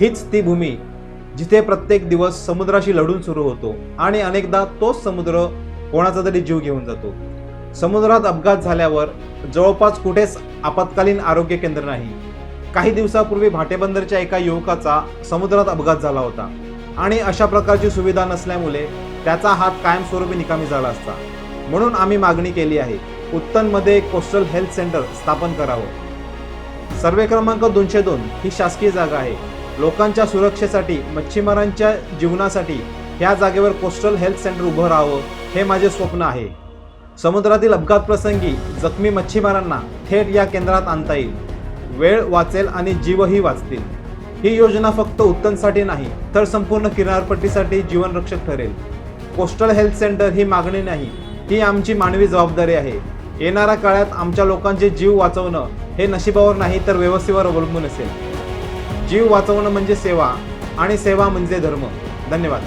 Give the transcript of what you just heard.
हीच ती भूमी जिथे प्रत्येक दिवस समुद्राशी लढून सुरू होतो आणि अनेकदा तोच समुद्र कोणाचा तरी जीव घेऊन जातो. समुद्रात अपघात झाल्यावर जवळपास कुठेच आपत्कालीन आरोग्य केंद्र नाही. काही दिवसापूर्वी भाटेबंदरच्या एका युवकाचा समुद्रात अपघात झाला होता आणि अशा प्रकारची सुविधा नसल्यामुळे त्याचा हात कायमस्वरूपी निकामी झाला असता. म्हणून आम्ही मागणी केली आहे उत्तनमध्ये एक कोस्टल हेल्थ सेंटर स्थापन करावं. सर्वे क्रमांक दोनशे दोन ही शासकीय जागा आहे. लोकांच्या सुरक्षेसाठी मच्छीमारांच्या जीवनासाठी ह्या जागेवर कोस्टल हेल्थ सेंटर उभं राहावं हे माझे स्वप्न आहे. समुद्रातील अपघात प्रसंगी जखमी मच्छीमारांना थेट या केंद्रात आणता येईल. वेळ वाचेल आणि जीवही वाचतील. ही योजना फक्त उत्तनसाठी नाही तर संपूर्ण किनारपट्टीसाठी जीवनरक्षक ठरेल. कोस्टल हेल्थ सेंटर ही मागणी नाही ही आमची मानवी जबाबदारी आहे. येणाऱ्या काळात आमच्या लोकांचे जीव वाचवणं हे नशिबावर नाही तर व्यवस्थेवर अवलंबून असेल. जीव वाचवणं म्हणजे सेवा आणि सेवा म्हणजे धर्म. धन्यवाद.